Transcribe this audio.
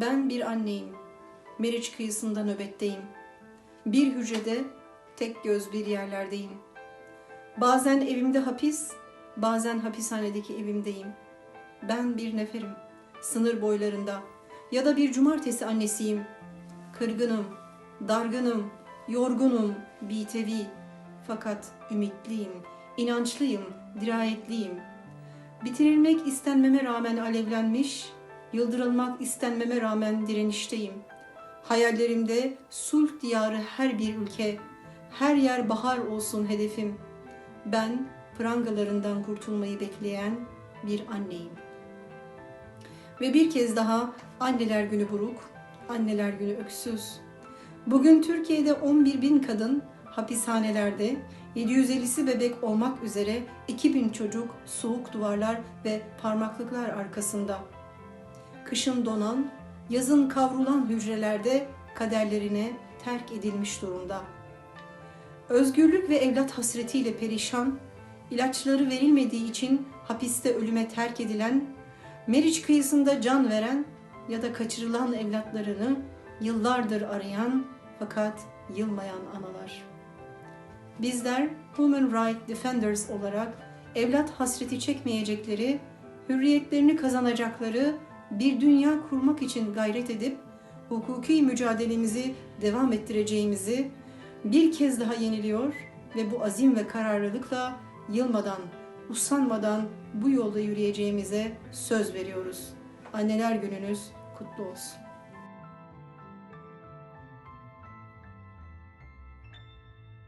Ben bir anneyim. Meriç kıyısında nöbetteyim. Bir hücrede tek göz bir yerlerdeyim. Bazen evimde hapis, bazen hapishanedeki evimdeyim. Ben bir neferim, sınır boylarında ya da bir cumartesi annesiyim. Kırgınım, dargınım, yorgunum, bitevi. Fakat ümitliyim, inançlıyım, dirayetliyim. Bitirilmek istenmeme rağmen alevlenmiş, yıldırılmak istenmeme rağmen direnişteyim. Hayallerimde sulh diyarı her bir ülke, her yer bahar olsun hedefim. Ben prangalarından kurtulmayı bekleyen bir anneyim. Ve bir kez daha anneler günü buruk, anneler günü öksüz. Bugün Türkiye'de 11 bin kadın hapishanelerde, 750'si bebek olmak üzere 2000 çocuk soğuk duvarlar ve parmaklıklar arkasında. Kışın donan, yazın kavrulan hücrelerde kaderlerine terk edilmiş durumda. Özgürlük ve evlat hasretiyle perişan, ilaçları verilmediği için hapiste ölüme terk edilen, Meriç kıyısında can veren ya da kaçırılan evlatlarını yıllardır arayan fakat yılmayan analar. Bizler Human Rights Defenders olarak evlat hasreti çekmeyecekleri, hürriyetlerini kazanacakları bir dünya kurmak için gayret edip hukuki mücadelemizi devam ettireceğimizi bir kez daha yeniliyor ve bu azim ve kararlılıkla yılmadan, usanmadan bu yolda yürüyeceğimize söz veriyoruz. Anneler gününüz kutlu olsun.